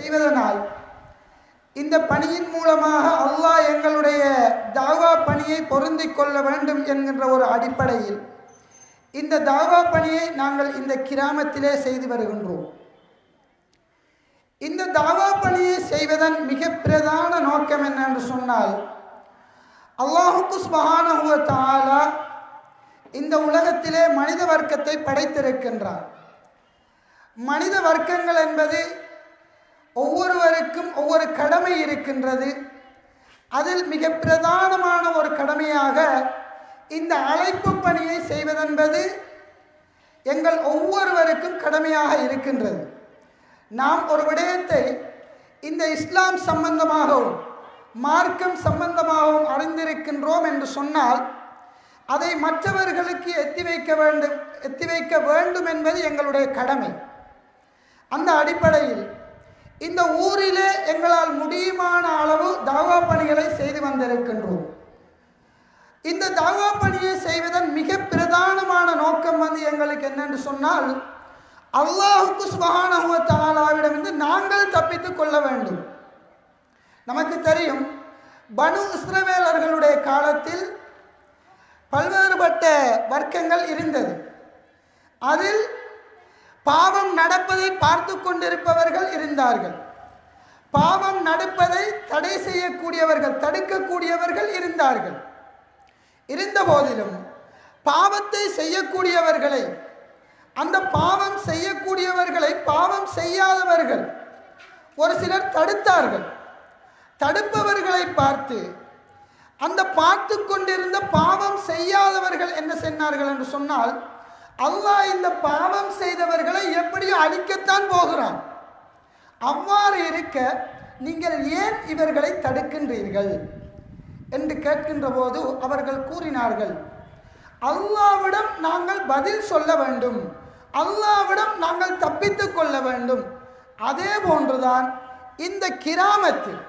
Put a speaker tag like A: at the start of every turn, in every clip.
A: செய்வதனால் இந்த பணியின் மூலமாக அல்லாஹ் எங்களுடைய தாவா பணியை பொருந்தி கொள்ள வேண்டும் என்கின்ற ஒரு அடிப்படையில் இந்த தாவா பணியை நாங்கள் இந்த கிராமத்திலே செய்து வருகின்றோம். இந்த தாவா பணியை செய்வதன் மிக பிரதான நோக்கம் என்னென்று சொன்னால் அல்லாஹுக்கு சுபஹானஹுவ தாலா இந்த உலகத்திலே மனித வர்க்கத்தை படைத்திருக்கின்றார் மனித வர்க்கங்கள் என்பது ஒவ்வொருவருக்கும் ஒவ்வொரு கடமை இருக்கின்றது. அதில் மிக பிரதானமான ஒரு கடமையாக இந்த அழைப்பு பணியை செய்வதென்பது எங்கள் ஒவ்வொருவருக்கும் கடமையாக இருக்கின்றது. நாம் ஒரு விடயத்தை இந்த இஸ்லாம் சம்பந்தமாகவும் மார்க்கம் சம்பந்தமாகவும் அறிந்திருக்கின்றோம் என்று சொன்னால் அதை மற்றவர்களுக்கு எத்தி வைக்க வேண்டும் எத்தி வைக்க வேண்டும் என்பது எங்களுடைய கடமை. அந்த அடிப்படையில் இந்த ஊரிலே எங்களால் முடியுமான அளவு தாவா பணிகளை செய்து வந்திருக்கின்றோம். இந்த தாவா பணியை செய்வதன் மிக பிரதானமான நோக்கம் வந்து எங்களுக்கு என்னென்று சொன்னால் அல்லாஹுக்கு சுபஹானஹுவ தஆலாவிடமிருந்து நாங்கள் தப்பித்துக் கொள்ள வேண்டும். நமக்கு தெரியும் பனு இஸ்ரவேலர்களுடைய காலத்தில் பல்வேறுபட்ட வர்க்கங்கள் இருந்தது. அதில் பாவம் நடப்பதை பார்த்து கொண்டிருப்பவர்கள் இருந்தார்கள். பாவம் நடப்பதை தடை செய்யக்கூடியவர்கள் தடுக்கக்கூடியவர்கள் இருந்தார்கள். இருந்த போதிலும் பாவத்தை செய்யக்கூடியவர்களை அந்த பாவம் செய்யக்கூடியவர்களை பாவம் செய்யாதவர்கள் ஒரு சிலர் தடுத்தார்கள். தடுப்பவர்களை பார்த்து அந்த பார்த்து கொண்டிருந்த பாவம் செய்யாதவர்கள் என்ன சென்னார்கள் என்று சொன்னால் அல்லாஹ் இந்த பாவம் செய்தவர்களை எப்படியோ அழிக்கத்தான் போகிறான். அவ்வாறு இருக்க நீங்கள் ஏன் இவர்களை தடுக்கின்றீர்கள்? என்று கேட்கின்ற போது அவர்கள் கூறினார்கள் அல்லாவிடம் நாங்கள் பதில் சொல்ல வேண்டும். அல்லாவிடம் நாங்கள் தப்பித்துக் கொள்ள வேண்டும். அதே போன்றுதான் இந்த கிராமத்தில்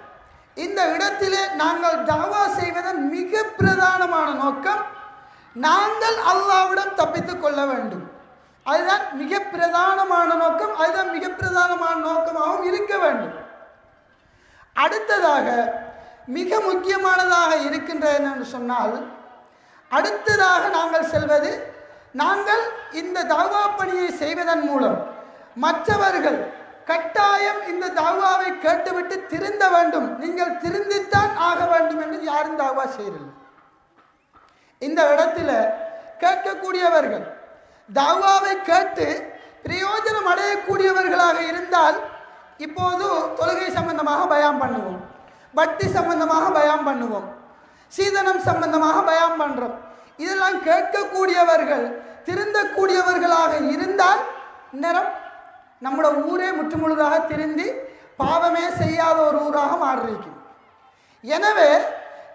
A: இந்த இடத்திலே நாங்கள் தாவா செய்வதன் மிக பிரதானமான நோக்கம் நாங்கள் அல்லாவிடம் தப்பித்துக் கொள்ள வேண்டும். அதுதான் மிக பிரதானமான நோக்கம் அதுதான் மிக பிரதானமான நோக்கமாகவும் இருக்க வேண்டும். அடுத்ததாக மிக முக்கியமானதாக இருக்கின்றது என்று சொன்னால் அடுத்ததாக நாங்கள் செல்வது நாங்கள் இந்த தாவா பணியை செய்வதன் மூலம் மற்றவர்கள் கட்டாயம் இந்த தாவாவை கேட்டுவிட்டு திருந்த வேண்டும். நீங்கள் திருந்தித்தான் ஆக வேண்டும் என்று யாரும் தாவா செய்யவில்லை. இந்த இடத்துல கேட்கக்கூடியவர்கள் தாவாவை கேட்டு பிரயோஜனம் அடையக்கூடியவர்களாக இருந்தால் இப்போது தொழுகை சம்பந்தமாக பயம் பண்ணுவோம். வட்டி சம்பந்தமாக பயம் பண்ணுவோம். சீதனம் சம்பந்தமாக பயம் பண்ணுறோம் இதெல்லாம் கேட்கக்கூடியவர்கள் திருந்தக்கூடியவர்களாக இருந்தால் நேரம் நம்மளோட ஊரே முற்றுமுழுதாக திருந்தி பாவமே செய்யாத ஒரு ஊராக மாறியிருக்கும். எனவே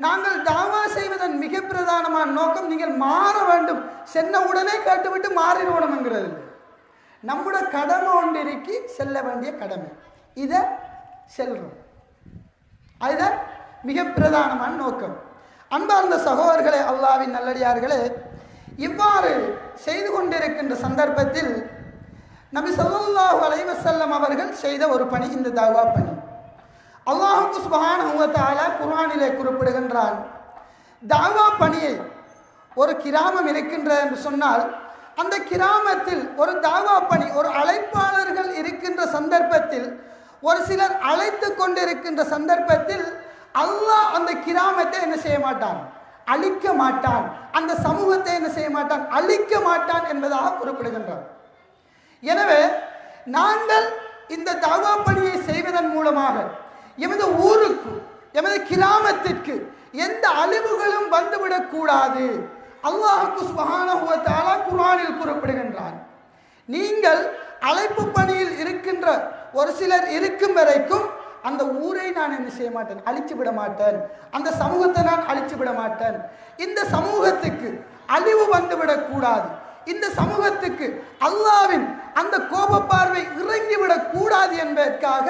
A: நாங்கள் தாவா செய்வதன் மிக பிரதானமான நோக்கம் நீங்கள் மாற வேண்டும். சென்ன உடனே கேட்டுவிட்டு மாறிடணுங்கிறது நம்முடைய கடமை ஒன்றிற்கு செல்ல வேண்டிய கடமை. இதை செல்றோம். அதுதான் மிக பிரதானமான நோக்கம். அன்பார்ந்த சகோதரர்களே அல்லாவின் நல்லடியார்களே இவ்வாறு செய்து கொண்டிருக்கின்ற சந்தர்ப்பத்தில் நபி சொல்லாஹு அலைவசல்லம் அவர்கள் செய்த ஒரு பணி இந்த தாவா பணி. அல்லாஹுக்கு சுபகான உங்கத்தால குர்ஆனிலே குறிப்பிடுகின்றான். தாவா பணியை ஒரு கிராமம் இருக்கின்றது என்று சொன்னால் அந்த கிராமத்தில் ஒரு தாவா பணி ஒரு அழைப்பாளர்கள் இருக்கின்ற சந்தர்ப்பத்தில் ஒரு சிலர் அழைத்து கொண்டிருக்கின்ற சந்தர்ப்பத்தில் அல்லாஹ் அந்த கிராமத்தை என்ன செய்ய மாட்டான்? அழிக்க மாட்டான். அந்த சமூகத்தை என்ன செய்ய மாட்டான்? அழிக்க மாட்டான் என்பதாக குறிப்பிடுகின்றான். எனவே நாங்கள் இந்த தாவா பணியை செய்வதன் மூலமாக எமது ஊருக்கு எமது கிராமத்திற்கு எந்த அழிவுகளும் வந்துவிடக்கூடாது அல்லாஹுக்கு சுபஹானஹு குரானில் தஆலா குர்ஆனில் குறிப்பிடுகின்றான் நீங்கள் அழைப்பு பணியில் இருக்கின்ற ஒரு சிலர் இருக்கும் வரைக்கும் அந்த ஊரை நான் என்ன செய்ய மாட்டேன்? அழிச்சு விட மாட்டேன். அந்த சமூகத்தை நான் அழிச்சு விட மாட்டேன். இந்த சமூகத்துக்கு அழிவு வந்துவிடக் கூடாது. இந்த சமூகத்துக்கு அல்லாவின் அந்த கோப பார்வை இறங்கிவிடக் கூடாது என்பதற்காக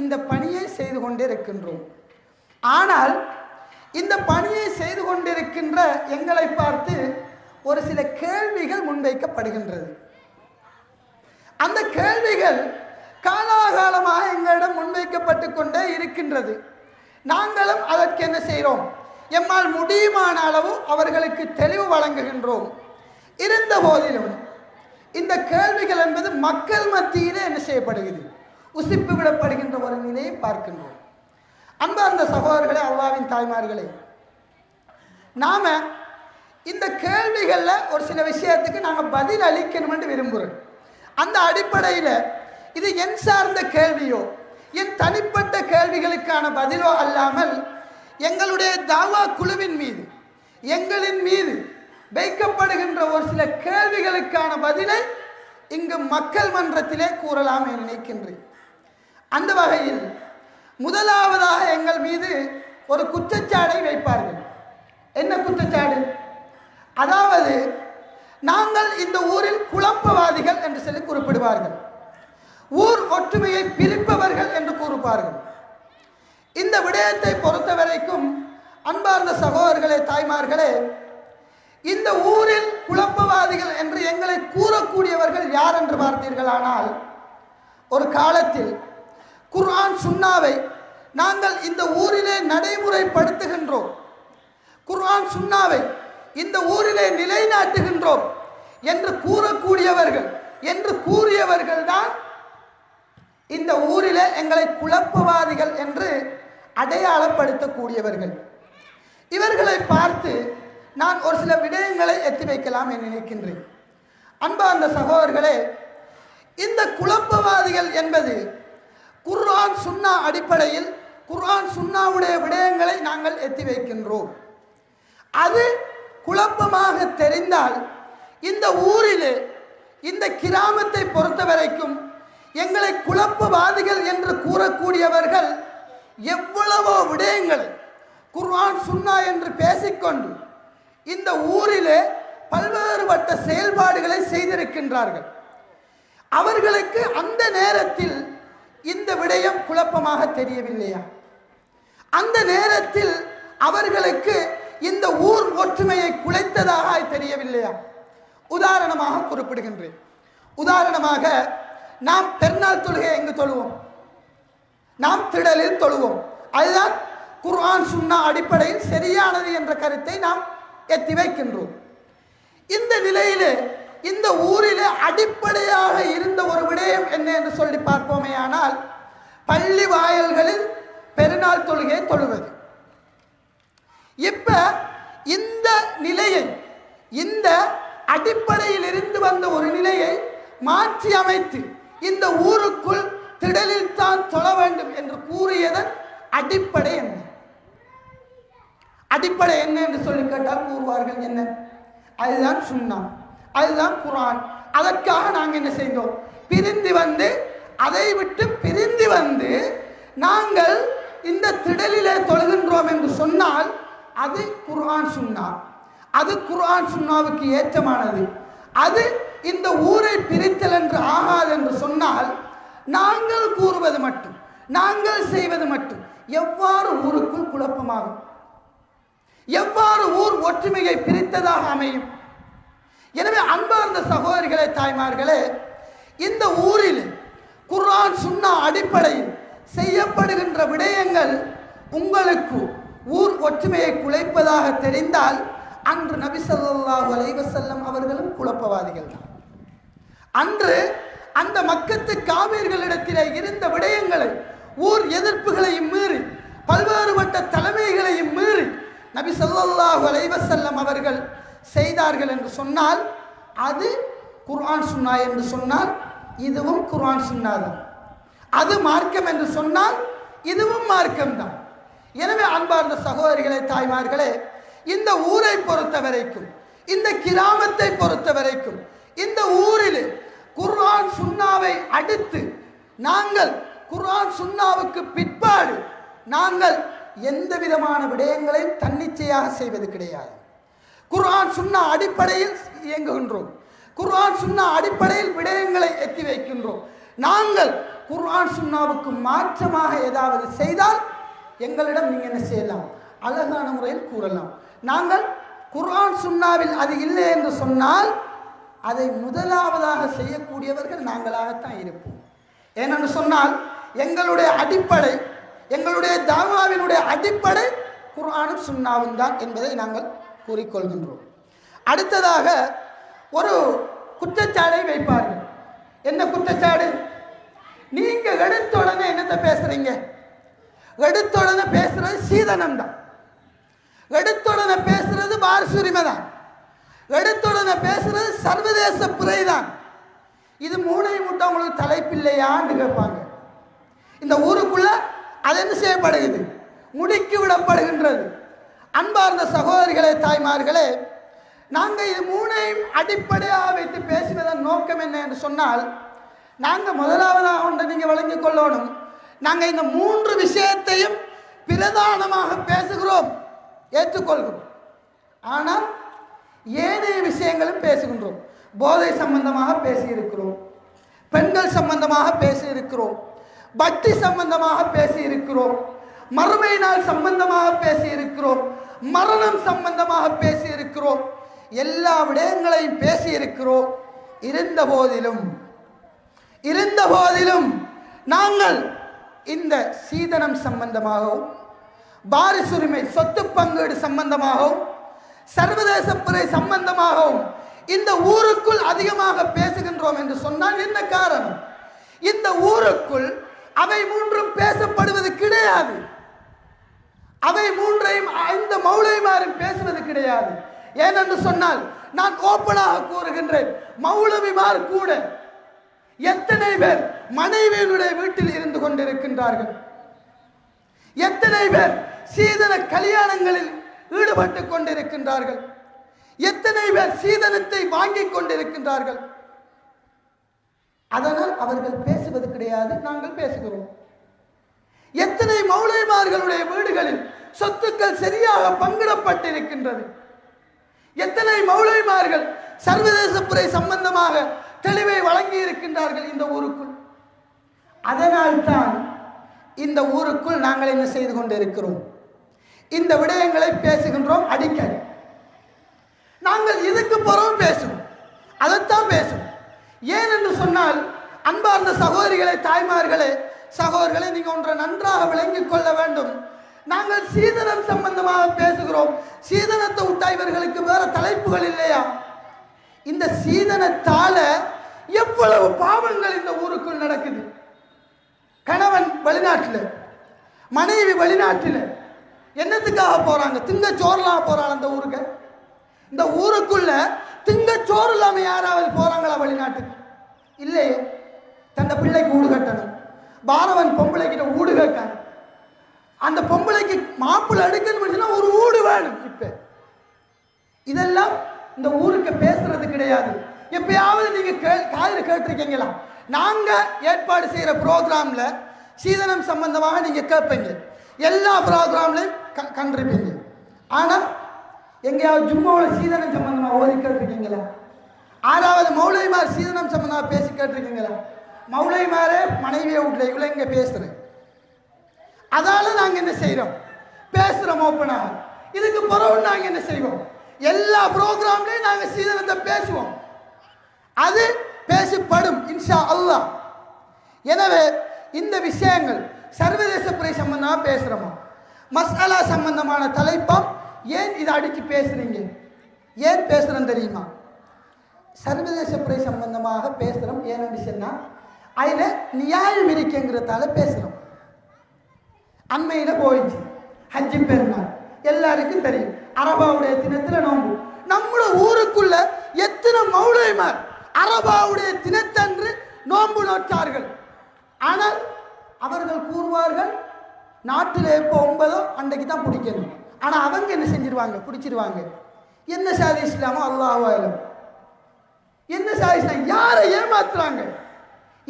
A: இந்த பணியை செய்து கொண்டிருக்கின்றோம். ஆனால் இந்த பணியை செய்து கொண்டிருக்கின்ற எங்களை பார்த்து ஒரு சில கேள்விகள் முன்வைக்கப்படுகின்றது. அந்த கேள்விகள் காலாகாலமாக எங்களிடம் முன்வைக்கப்பட்டு கொண்டே இருக்கின்றது. நாங்களும் அதற்கு என்ன செய்கிறோம்? எம்மால் முடியுமான அளவு அவர்களுக்கு தெளிவு வழங்குகின்றோம். இருந்த போதிலும் இந்த கேள்விகள் என்பது மக்கள் மத்தியிலே என்ன செய்யப்படுகிறது? உசிப்பு விடப்படுகின்ற ஒரு நிலையை பார்க்கின்றோம். அன்பார்ந்த சகோதரர்களே அல்லாவின் தாய்மார்களே நாம் இந்த கேள்விகளில் ஒரு சில விஷயத்துக்கு நாங்கள் பதில் அளிக்கணும்னு விரும்புகிறோம் அந்த அடிப்படையில் இது என் சார்ந்த கேள்வியோ என் தனிப்பட்ட கேள்விகளுக்கான பதிலோ அல்லாமல் எங்களுடைய தாவா குழுவின் மீது எங்களின் மீது வைக்கப்படுகின்ற ஒரு சில கேள்விகளுக்கான பதிலை இங்கு மக்கள் மன்றத்திலே கூறலாம் என நினைக்கின்றேன். அந்த வகையில் முதலாவதாக எங்கள் மீது ஒரு குற்றச்சாடை வைப்பார்கள். என்ன குற்றச்சாடு? அதாவது நாங்கள் இந்த ஊரில் குழப்பவாதிகள் என்று சொல்லி குறிப்பிடுவார்கள். ஊர் ஒற்றுமையை பிரிப்பவர்கள் என்று கூறுப்பார்கள். இந்த விடயத்தை பொறுத்த வரைக்கும் அன்பார்ந்த சகோதரர்களே தாய்மார்களே இந்த ஊரில் குழப்பவாதிகள் என்று எங்களை கூறக்கூடியவர்கள் யார் என்று பார்த்தீர்களானால் ஒரு காலத்தில் குர்ஆன் சுன்னாவை நாங்கள் இந்த ஊரிலே நடைமுறைப்படுத்துகின்றோம். குர்ஆன் சுன்னாவை இந்த ஊரிலே நிலைநாட்டுகின்றோம் என்று கூறக்கூடியவர்கள் என்று கூறியவர்கள் தான் இந்த ஊரிலே எங்களை குழப்பவாதிகள் என்று அடையாளப்படுத்தக்கூடியவர்கள். இவர்களை பார்த்து நான் ஒரு சில விடயங்களை எத்தி வைக்கலாம் என நினைக்கின்றேன். அந்த சகோதரர்களே இந்த குழப்பவாதிகள் என்பது குர்ஆன் சுன்னா அடிப்படையில் குர்ஆன் சுன்னாவுடைய விடயங்களை நாங்கள் எத்தி வைக்கின்றோம். அது குழப்பமாக தெரிந்தால் இந்த ஊரில் இந்த கிராமத்தை பொறுத்த வரைக்கும் எங்களை குழப்பவாதிகள் என்று கூறக்கூடியவர்கள் எவ்வளவோ விடயங்களை குர்ஆன் சுன்னா என்று பேசிக்கொண்டு இந்த ஊரிலே பல்வேறுபட்ட செயல்பாடுகளை செய்திருக்கின்றார்கள். அவர்களுக்கு அந்த நேரத்தில் இந்த விடயம் குழப்பமாக தெரியவில்லையா? அந்த நேரத்தில் அவர்களுக்கு இந்த ஊர் ஒற்றுமையை குலைத்ததாக தெரியவில்லையா? உதாரணமாக குறிப்பிடுகின்றேன். உதாரணமாக நாம் பெருநாள் தொழுகை எங்கு தொழுவோம்? நாம் திடலில் தொழுவோம். அதுதான் குர்ஆன் சுன்னா அடிப்படையில் சரியானது என்ற கருத்தை நாம் எத்தி வைக்கின்றோம். இந்த நிலையிலே இந்த ஊரில் அடிப்படையாக இருந்த ஒரு விடயம் என்ன என்று சொல்லி பார்ப்போமே ஆனால் பள்ளி வாயல்களில் பெருநாள் தொழுகை தொழுவது. இப்ப இந்த நிலையை இந்த அடிப்படையில் இருந்து வந்த ஒரு நிலையை மாற்றி அமைத்து இந்த ஊருக்குள் திடலில் தான் தொழ வேண்டும் என்று கூறியதன் அடிப்படை என்ன? அடிப்படை என்ன என்று சொல்லி கேட்டால் கூறுவார்கள் என்ன? அதுதான் சுன்னா அதுதான் குரான் அதற்காக நாங்கள் என்ன செய்தோம்? பிரிந்து வந்து அதை விட்டு பிரிந்து வந்து நாங்கள் இந்த திடலிலே தொழுகின்றோம் என்று சொன்னால் அது குர்ஆன் சுன்னா. அது குர்ஆன் சுன்னாவுக்கு ஏற்றமானது. அது இந்த ஊரை பிரித்தல் என்று ஆகாது என்று சொன்னால் நாங்கள் கூறுவது மட்டும் நாங்கள் செய்வது மட்டும் எவ்வாறு ஊருக்குள் குழப்பமாகும்? எவ்வாறு ஊர் ஒற்றுமையை பிரித்ததாக அமையும்? எனவே அன்பார்ந்த சகோதரிகளே தாய்மார்களே இந்த ஊரில் குர்ஆன் சுண்ணா அடிப்படையில் செய்யப்படுகின்ற விடயங்கள் உங்களுக்கு ஊர் ஒற்றுமையை குலைப்பதாக தெரிந்தால் அன்று நபி ஸல்லல்லாஹு அலைவசல்லம் அவர்களும் குழப்பவாதிகள் தான். அன்று அந்த மக்கத்து காவிர்களிடத்திலே இருந்த விடயங்களை ஊர் எதிர்ப்புகளையும் மீறி பல்வேறுபட்ட தலைமைகளையும் மீறி நபி சொல்லாஹு அலைவசல்லம் அவர்கள் செய்தார்கள் என்று சொன்னால் அது குர்ஆன் சுன்னா என்று சொன்னால் இதுவும் குர்ஆன் சுன்னா தான். அது மார்க்கம் என்று சொன்னால் இதுவும் மார்க்கம் தான். எனவே அன்பார்ந்த சகோதரிகளே தாய்மார்களே இந்த ஊரை பொறுத்த வரைக்கும் இந்த கிராமத்தை பொறுத்த வரைக்கும் இந்த ஊரில் குர்ஆன் சுன்னாவை அடுத்து நாங்கள் குர்ஆன் சுன்னாவுக்கு பிற்பாடு நாங்கள் எந்த விதமான விடயங்களையும் தன்னிச்சையாக செய்வது கிடையாது. குர்ஆன் சுன்னா அடிப்படையில் இயங்குகின்றோம். குர்ஆன் சுன்னா அடிப்படையில் விடயங்களை எத்தி வைக்கின்றோம். நாங்கள் குர்ஆன் சுன்னாவுக்கு மாற்றமாக ஏதாவது செய்தால் எங்களிடம் நீங்கள் என்ன செய்யலாம்? அழகான முறையில் கூறலாம். நாங்கள் குர்ஆன் சுன்னாவில் அது இல்லை என்று சொன்னால் அதை முதலாவதாக செய்யக்கூடியவர்கள் நாங்களாகத்தான் இருப்போம். ஏனென்று சொன்னால் எங்களுடைய அடிப்படை எங்களுடைய தாவாவினுடைய அடிப்படை குர்ஆனும் சுன்னாவும் தான் என்பதை நாங்கள் கூறிக்கொள்கின்றோம். அடுத்ததாக ஒரு குற்றச்சாட்டை வைப்பார்கள். என்ன குற்றச்சாடு? நீங்க எடுத்த உடனே என்னத்தை பேசுறீங்க? எடுத்த உடனே பேசுறது சீதனம் தான். எடுத்த உடனே பேசுறது வாரிசுரிமை தான். எடுத்த உடனே பேசுறது சர்வதேச பிறை தான். இது மூணையும் விட்டு அவங்களுக்கு தலைப்பில்லையான்னு கேட்பாங்க. இந்த ஊருக்குள்ள அது என்ன செய்யப்படுகிறது? முடுக்கி விடப்படுகின்றது. அன்பார்ந்த சகோதரிகளே தாய்மார்களே நாங்கள் இது மூணையும் அடிப்படையாக வைத்து பேசுவதன் நோக்கம் என்ன என்று சொன்னால் நாங்கள் முதலாவதாக ஒன்றை நீங்கள் வழங்கிக் கொள்ளணும். நாங்கள் இந்த மூன்று விஷயத்தையும் பிரதானமாக பேசுகிறோம் ஏற்றுக்கொள்கிறோம். ஆனால் ஏனைய விஷயங்களும் பேசுகின்றோம். போதை சம்பந்தமாக பேசியிருக்கிறோம். பெண்கள் சம்பந்தமாக பேசியிருக்கிறோம். பக்தி சம்பந்தமாக பேசியிருக்கிறோம். மறுமை நாள் சம்பந்தமாக பேசியிருக்கிறோம். மரணம் சம்பந்தமாக பேசியிருக்கிறோம். எல்லா விடயங்களையும் பேசியிருக்கிறோம். இருந்த போதிலும் இருந்த போதிலும் நாங்கள் இந்த சீதனம் சம்பந்தமாகவும் பாரிசுரிமை சொத்து பங்கீடு சம்பந்தமாகவும் சர்வதேச பிறை சம்பந்தமாகவும் இந்த ஊருக்குள் அதிகமாக பேசுகின்றோம் என்று சொன்னால் என்ன காரணம்? இந்த ஊருக்குள் அவை மூன்றும் பேசப்படுவது கிடையாது. அவை மூன்றையும் இந்த மௌலவிமாரும் பேசுவது கிடையாது. ஏனென்று சொன்னால் நான் ஓப்பனாக கூறுகின்றேன் மௌலவிமார் கூட எத்தனை பேர் மனைவியினுடைய வீட்டில் இருந்து கொண்டிருக்கின்றார்கள்? எத்தனை பேர் சீதன கல்யாணங்களில் ஈடுபட்டு கொண்டிருக்கின்றார்கள்? எத்தனை பேர் சீதனத்தை வாங்கிக் கொண்டிருக்கின்றார்கள்? அதனால் அவர்கள் பேசுவது கிடையாது நாங்கள் பேசுகிறோம். எத்தனை மௌலைமார்களுடைய வீடுகளில் சொத்துக்கள் சரியாக பங்கிடப்பட்டிருக்கின்றது? எத்தனை மௌலைமார்கள் சர்வதேச துறை சம்பந்தமாக தெளிவை வழங்கி இருக்கின்றார்கள் இந்த ஊருக்குள்? அதனால்தான் இந்த ஊருக்குள் நாங்கள் என்ன செய்து கொண்டிருக்கிறோம்? இந்த விடயங்களை பேசுகின்றோம் அடிக்கடி. நாங்கள் இதுக்கு பிறகு பேசுவோம். அதைத்தான் பேசுவோம். ஏன் என்று சொன்னால் அன்பார்ந்த சகோதரிகளை தாய்மார்களே சகோதரர்களை நீங்க ஒன்றை நன்றாக விளங்கிக் கொள்ள வேண்டும். நாங்கள் சீதனம் சம்பந்தமாக பேசுகிறோம். சீதனத்தை விட்டா இவர்களுக்கு வேற தலைப்புகள் இல்லையா? இந்த சீதனத்தால எவ்வளவு பாவங்கள் இந்த ஊருக்குள் நடக்குது. கணவன் வெளிநாட்டில் மனைவி வெளிநாட்டில் என்னத்துக்காக போறாங்க? திங்க சோறலாம் போறாங்க அந்த ஊருக்கு? இந்த ஊருக்குள்ள திங்க சோறு இல்லாமல் யாராவது போறாங்களா வெளிநாட்டுக்கு? இல்லையே. தந்த பிள்ளைக்கு ஊடு கட்டணும். பாரவன் பொம்பளை கிட்ட ஊடு கேட்காரு. அந்த பொம்பளைக்கு மாப்பிள்ளை எடுக்கணும்னு ஒரு ஊடு வேணும் இப்ப. இதெல்லாம் இந்த ஊருக்கு பேசுறது கிடையாது. எப்பயாவது நீங்க கே- காதுல கேட்டிருக்கீங்களா? நாங்க ஏற்பாடு செய்யற ப்ரோக்ராம்ல சீதனம் சம்பந்தமாக நீங்க கேட்பீங்க. எல்லா ப்ரோக்ராம்லையும் க- கண்டிருப்பீங்க. ஆனா எங்கேயாவது ஜும்மாவில் சீதனம் சம்பந்தமாக ஓதி கேட்டிருக்கீங்களா? ஆறாவது மௌலிமார் சீதனம் சம்பந்தமாக பேசி கேட்டிருக்கீங்களா? மௌலைமாரே மனைவியை வீட்டில் இவ்வளோ இங்கே பேசுகிறேன் அதால நாங்கள் என்ன செய்கிறோம் பேசுகிறோம் ஓப்பனாக இதுக்கு பிறகு நாங்கள் என்ன செய்வோம்? எல்லா ப்ரோக்ராம்லையும் நாங்கள் சீதனத்தை பேசுவோம். அது பேசப்படும் இன்ஷா அல்லாஹ். எனவே இந்த விஷயங்கள் சர்வதேச பிறை சம்பந்தமாக பேசுகிறோமா மசாலா சம்பந்தமான தலைப்பம் ஏன் இதை அடித்து பேசுகிறீங்க ஏன் பேசுகிறோம் தெரியுமா? சர்வதேச பிறை சம்பந்தமாக ஏன் ஏன்னு சொன்னால் அதில் நியாயம் இருக்குங்கிறதால பேசுறோம் அண்மையில் போயிடுச்சு. ஹஜ்ஜி பெருமாள் எல்லாருக்கும் தெரியும். அரபாவுடைய தினத்தில் நோம்பு. நம்மளோட ஊருக்குள்ள எத்தனை மௌலைமார் அரபாவுடைய தினத்தன்று நோன்பு நோட்டார்கள் ஆனால் அவர்கள் கூறுவார்கள் நாட்டில் எப்போ ஒன்பதோ அன்றைக்கு தான் பிடிக்கணும் ஆனால் அவங்க என்ன செஞ்சிருவாங்க? பிடிச்சிருவாங்க என்ன சாதி இஸ்லாமோ? அல்லாஹ் என்ன சாதி இஸ்லாம்? யாரை ஏமாத்துறாங்க?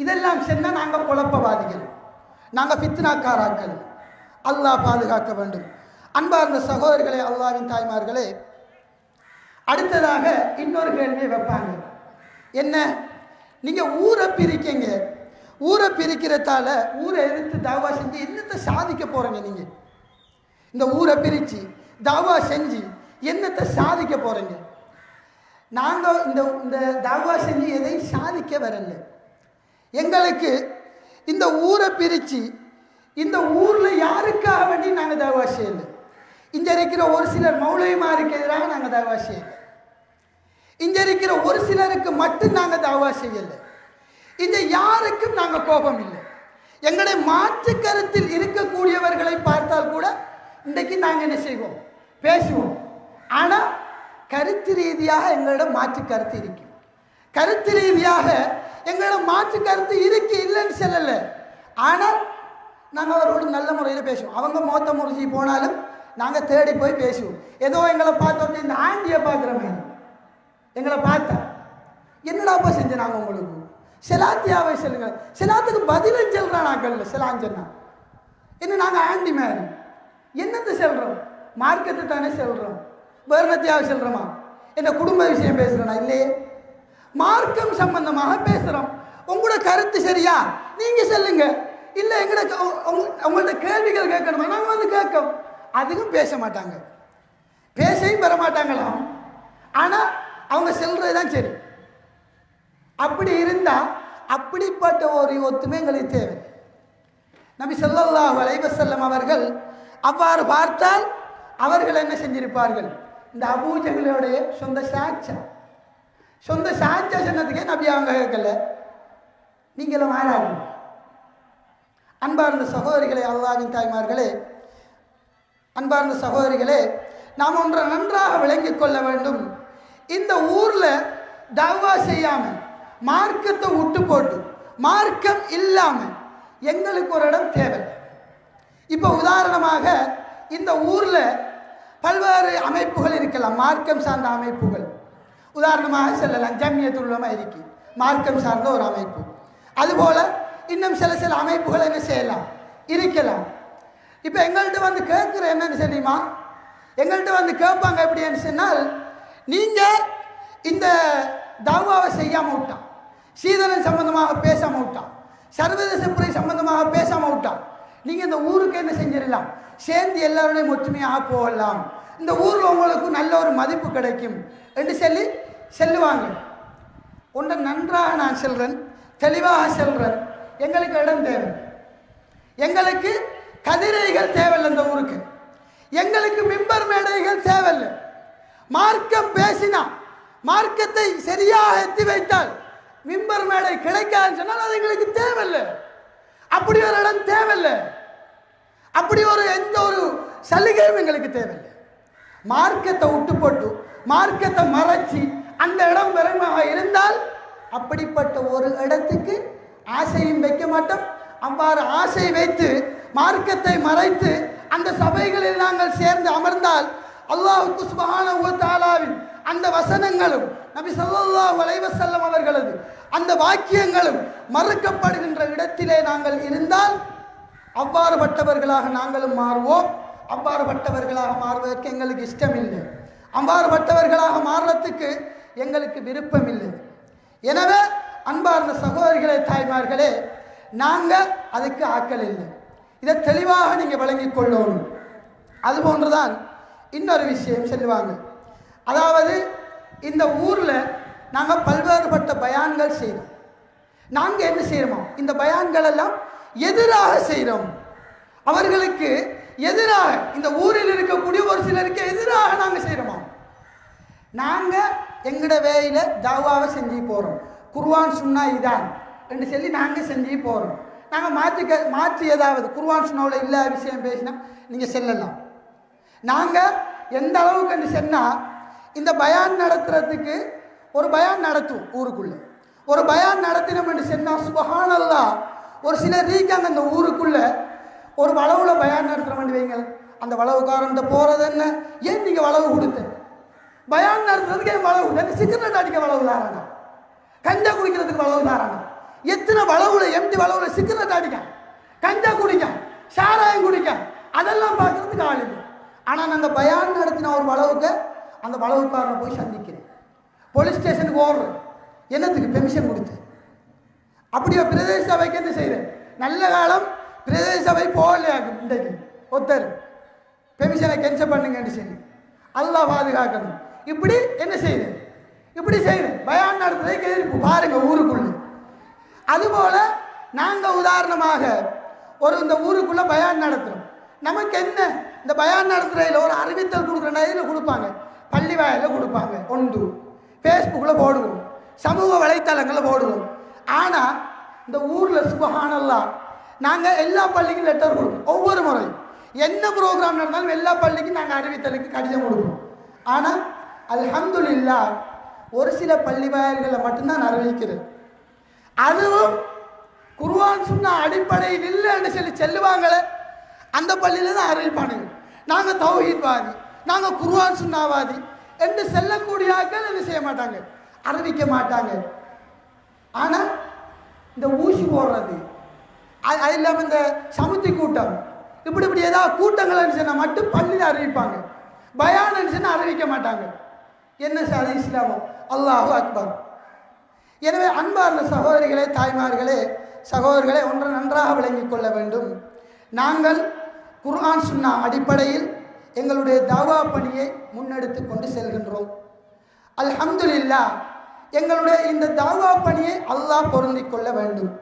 A: இதெல்லாம் சென்னால் நாங்கள் குழப்பவாதிகள். நாங்கள் பித்னாக்காராக்கள் அல்லாஹ் பாதுகாக்க வேண்டும். அன்பார்ந்த சகோதரர்களே அல்லாவின் தாய்மார்களே அடுத்ததாக இன்னொரு கேள்வியை வைப்பாங்க. என்ன? நீங்கள் ஊரை பிரிக்கீங்க. ஊரை பிரிக்கிறதால ஊரை எதிர்த்து தாவா செஞ்சு என்னத்தை சாதிக்க போகிறீங்க நீங்கள் இந்த ஊரை பிரித்து தாவா செஞ்சு என்னத்தை சாதிக்க போகிறீங்க நாங்கள் இந்த இந்த தாவா செஞ்சு எதையும் சாதிக்க வரல. எங்களுக்கு இந்த ஊரை பிரித்து இந்த ஊரில் யாருக்காக வேண்டி நாங்கள் தவா செய்யல இங்கே இருக்கிற ஒரு சிலர் மௌலவிமாருக்கு எதிராக நாங்கள் தவா செய்யலை இங்கே இருக்கிற ஒரு சிலருக்கு மட்டும் நாங்கள் தவா செய்யல இங்கே யாருக்கும் நாங்கள் கோபம் இல்லை. எங்களுடைய மாற்று கருத்தில் இருக்கக்கூடியவர்களை பார்த்தால் கூட இன்றைக்கு நாங்கள் என்ன செய்வோம்? பேசுவோம். ஆனால் கருத்து ரீதியாக எங்களோட மாற்று கருத்து இருக்கும் கருத்து ரீதியாக எங்களோட மாற்று கருத்து இருக்கு இல்லைன்னு சொல்லலை. ஆனால் நாங்கள் அவரோட நல்ல முறையில் பேசுவோம். அவங்க மோத்த முறிஞ்சி போனாலும் நாங்கள் தேடி போய் பேசுவோம். ஏதோ எங்களை பார்த்தோம் இந்த ஆண்டியை பார்க்குற மாதிரி. எங்களை பார்த்தா என்னடாப்பா செஞ்சு நாங்கள் உங்களுக்கு? செலாத்தியாவை சொல்லுங்க. செலாத்துக்கு பதிலும் சொல்கிறான் நாங்கள் செலான் என்ன நாங்கள் ஆண்டி மேரி என்னத்தை சொல்கிறோம் மார்க்கத்தை தானே சொல்கிறோம் வேர்ணத்தியாவை சொல்கிறோமா என்ன குடும்ப விஷயம் பேசுகிறேனா இல்லையே. மார்க்கம் சம்பந்தமாக பேசுகிறோம் உங்களோட கருத்து சரியா? நீங்கள் சொல்லுங்க. இல்லை எங்களோட உங்கள்ட்ட கேள்விகள் கேட்கணுமா? நாங்கள் வந்து கேட்கோம் அதுக்கும் பேச மாட்டாங்க. பேசவும் பெற மாட்டாங்களாம் ஆனால் அவங்க செல்றது தான் சரி. அப்படி இருந்தால் அப்படிப்பட்ட ஒரு ஒத்துமை எங்களுக்கு தேவை. நபி ஸல்லல்லாஹு வலைவசல்லம் அவர்கள் அவ்வாறு பார்த்தால் அவர்கள் என்ன செஞ்சிருப்பார்கள்? இந்த அபூஜங்களுடைய சொந்த சாட்சா. சொந்த சாட்சா சொன்னதுக்கே நபி அவங்க கேட்கல. நீங்களும் ஆளாகும் அன்பார்ந்த சகோதரிகளே அல்லாவின் தாய்மார்களே அன்பார்ந்த சகோதரிகளே நாம் ஒன்றை நன்றாக விளங்கிக் கொள்ள வேண்டும். இந்த ஊரில் தவா செய்யாமல் மார்க்கத்தை விட்டு போட்டு மார்க்கம் இல்லாமல் எங்களுக்கு ஒரு இடம் தேவை. இப்போ உதாரணமாக இந்த ஊரில் பல்வேறு அமைப்புகள் இருக்கலாம் மார்க்கம் சார்ந்த அமைப்புகள். உதாரணமாக சொல்லலாம் ஜம்மியத்துள்ளமா இருக்கு மார்க்கம் சார்ந்த ஒரு அமைப்பு. அதுபோல் இன்னும் சில சில அமைப்புகள் என்ன செய்யலாம்? இருக்கலாம். இப்போ எங்கள்கிட்ட வந்து கேட்குற என்னன்னு தெரியுமா? எங்கள்கிட்ட வந்து கேட்பாங்க எப்படின்னு சொன்னால் நீங்கள் இந்த தவாவை செய்யாமல் விட்டான். சீதனன் சம்பந்தமாக பேசாமல் விட்டான். சர்வதேச புரை சம்பந்தமாக பேசாமல் விட்டான். நீங்கள் இந்த ஊருக்கு என்ன செஞ்சிடலாம்? சேர்ந்து எல்லாருடையும் ஒற்றுமையாக போகலாம். இந்த ஊரில் உங்களுக்கு நல்ல ஒரு மதிப்பு கிடைக்கும் என்று சொல்லி செல்லுவாங்க. ஒன்றை நன்றாக நான் செல்கிறேன் தெளிவாக செல்கிறேன் எங்களுக்கு இடம் தேவை. எங்களுக்கு கதிரைகள் தேவையில்லை இந்த ஊருக்கு. எங்களுக்கு மிம்பர் மேடைகள் தேவையில்லை. மார்க்கம் பேசினா மார்க்கத்தை சரியாக எத்தி வைத்தால் மிம்பர் மேடை கிடைக்காதுன்னு சொன்னால் அது எங்களுக்கு தேவையில்லை. அப்படி ஒரு இடம் தேவையில்லை. அப்படி ஒரு எந்த ஒரு சலுகையும் எங்களுக்கு தேவையில்லை. மார்க்கத்தை விட்டு போட்டு மார்க்கத்தை மறைச்சி அந்த இடம் பெருமாக இருந்தால் அப்படிப்பட்ட ஒரு இடத்துக்கு ஆசையும் வைக்க மாட்டோம். அவ்வாறு ஆசை வைத்து மார்க்கத்தை மறைத்து அந்த சபைகளில் நாங்கள் சேர்ந்து அமர்ந்தால் அல்லாஹுக்கு சுபகான தாலாவின் அந்த வசனங்களும் நபி சொல்லா அலைஹி அவர்களது அந்த வாக்கியங்களும் மறுக்கப்படுகின்ற இடத்திலே நாங்கள் இருந்தால் அவ்வாறுபட்டவர்களாக நாங்களும் மாறுவோம். அவ்வாறுபட்டவர்களாக மாறுவதற்கு எங்களுக்கு இஷ்டமில்லை. அவ்வாறு அவ்வாறுபட்டவர்களாக மாறுறதுக்கு எங்களுக்கு விருப்பம் இல்லை எனவே அன்பார்ந்த சகோதரிகளே தாய்மார்களே நாங்கள் அதுக்கு ஆக்கல் இல்லை. இதை தெளிவாக நீங்கள் வழங்கி கொள்ளணும். அதுபோன்றுதான் இன்னொரு விஷயம் சொல்லுவாங்க. அதாவது இந்த ஊரில் நாங்கள் பல்வேறுபட்ட பயான்கள் செய்கிறோம். நாங்கள் என்ன செய்கிறோமோ இந்த பயான்கள் எல்லாம் எதிராக செய்கிறோம். அவர்களுக்கு எதிராக இந்த ஊரில் இருக்கக்கூடிய ஒரு சிலருக்கு எதிராக நாங்கள் செய்கிறோமா. நாங்கள் எங்கட வேலையில் தாவாவை செஞ்சு போகிறோம் குர்வான் சுண்ணா இதான். என்று சொல்லி நாங்கள் செஞ்சு போகிறோம் நாங்கள் மாற்றிக்க மாற்றி ஏதாவது குர்வான் சுண்ணாவில் இல்லாத விஷயம் பேசினா நீங்கள் செல்லலாம். நாங்கள் எந்த அளவுக்கு சொன்னால் இந்த பயான் நடத்துறதுக்கு ஒரு பயான் நடத்தும் ஊருக்குள்ளே. ஒரு பயான் நடத்தினோம் என்று சொன்னால் சுபகானல்லா ஒரு சிலர் ரீக்காங்க அந்த ஊருக்குள்ளே ஒரு வளவுல பயான் நடத்துகிறோம் வைங்க அந்த வளவுக்காரன் போகிறது என்ன ஏன் நீங்கள் வளவு கொடுத்தேன்? பயான் நடத்துறதுக்கு ஏன் வளவு சிகரெட் அடிக்க வளவு தாரானா கஞ்சா குடிக்கிறதுக்கு வளவு தாரானா எத்தனை வளவுல எம்டி வளவுல சிகரெட் அடிக்க கஞ்சா குடிக்க சாராயம் குடிக்க அதெல்லாம் பார்க்கறதுக்கு ஆள் இல்லை. ஆனால் நாங்கள் பயான் நடத்தின ஒரு வளவுக்கு அந்த வளவுக்காரனை போய் சந்திக்கிறேன். போலீஸ் ஸ்டேஷனுக்கு ஓடுறேன். என்னத்துக்கு? பெர்மிஷன் கொடுத்து. அப்படியே? பிரதேச சபைக்கு என்ன செய்கிறேன் நல்ல காலம் பிரதேச சபை போகலையா? இன்றைக்கு. ஒருத்தர் பெர்மிஷனை கேன்சல் பண்ணுங்கன்னு சொல்லி. அல்லாஹ் பாதுகாக்கணும். இப்படி என்ன செய்யுது இப்படி செய்யுது பயான் நடத்துறதை கேள்வி பாருங்க ஊருக்குள்ள. அதுபோல நாங்கள் உதாரணமாக ஒரு இந்த ஊருக்குள்ளே பயான் நடத்துகிறோம் நமக்கு என்ன? இந்த பயான் நடத்துறதுல ஒரு அறிவித்தல் கொடுக்குற இதில் கொடுப்பாங்க. பள்ளி வாயில கொடுப்பாங்க. ஒன்று. ஃபேஸ்புக்கில் போடுவோம். சமூக வலைத்தளங்களில் போடுவோம். ஆனால் இந்த ஊரில் சுபஹானல்லாம் நாங்கள் எல்லா பள்ளிக்கும் லெட்டர் கொடுப்போம். ஒவ்வொரு முறையும். என்ன ப்ரோக்ராம் நடந்தாலும் எல்லா பள்ளிக்கும் நாங்கள் அறிவித்தலுக்கு கடிதம் கொடுப்போம். ஆனால் அல்ஹம்துல்லா ஒரு சில பள்ளி வாயில்களில் மட்டும்தான் அறிவிக்கிறது அதுவும் குருவான் சொன்ன அடிப்படையில் இல்லைன்னு சொல்லி செல்லுவாங்களே அந்த பள்ளியில் தான் அறிவிப்பானுங்க. நாங்கள் தௌஹீத்வாதி நாங்கள் குருவான் சுண்ணாவாதி என்று செல்லக்கூடிய ஆட்கள் என்ன செய்ய மாட்டாங்க அறிவிக்க மாட்டாங்க. ஆனால் இந்த ஊசி போடுறது அது அது இல்லாமல் இந்த சமுத்தி கூட்டம் இப்படி இப்படி ஏதாவது கூட்டங்கள் சொன்னால் மட்டும் பள்ளியில் அறிவிப்பாங்க. பயான் சொன்னால் அறிவிக்க மாட்டாங்க. என்ன சாதி இஸ்லாமோ? இஸ்லாமம் அல்லாஹு அக்பர். எனவே அன்பார்ந்த சகோதரிகளே தாய்மார்களே சகோதரர்களே ஒன்று நன்றாக விளங்கிக் கொள்ள வேண்டும். நாங்கள் குர்ஆன் சுன்னா அடிப்படையில் எங்களுடைய தாவா பணியை முன்னெடுத்து கொண்டு செல்கின்றோம். அல்ஹம்துலில்லா எங்களுடைய இந்த தாவா பணியை அல்லாஹ் பொருந்திக் கொள்ள வேண்டும்.